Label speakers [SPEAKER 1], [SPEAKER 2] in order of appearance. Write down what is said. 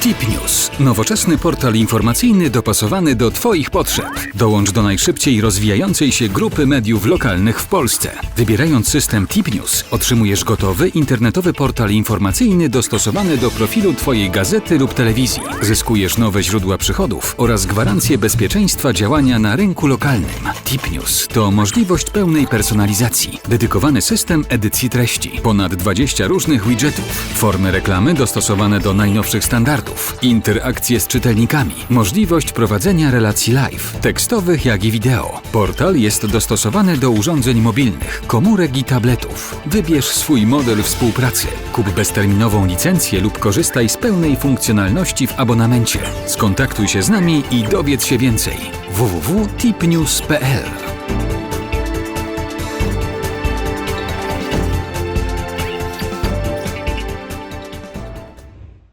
[SPEAKER 1] Tip News. Nowoczesny portal informacyjny dopasowany do Twoich potrzeb. Dołącz do najszybciej rozwijającej się grupy mediów lokalnych w Polsce. Wybierając system Tip News, otrzymujesz gotowy internetowy portal informacyjny dostosowany do profilu Twojej gazety lub telewizji. Zyskujesz nowe źródła przychodów oraz gwarancję bezpieczeństwa działania na rynku lokalnym. Tip News to możliwość pełnej personalizacji. Dedykowany system edycji treści. Ponad 20 różnych widgetów. Formy reklamy dostosowane do najnowszych standardów. Interakcje z czytelnikami. Możliwość prowadzenia relacji live, tekstowych jak i wideo. Portal jest dostosowany do urządzeń mobilnych, komórek i tabletów. Wybierz swój model współpracy. Kup bezterminową licencję lub korzystaj z pełnej funkcjonalności w abonamencie. Skontaktuj się z nami i dowiedz się więcej. www.tipnews.pl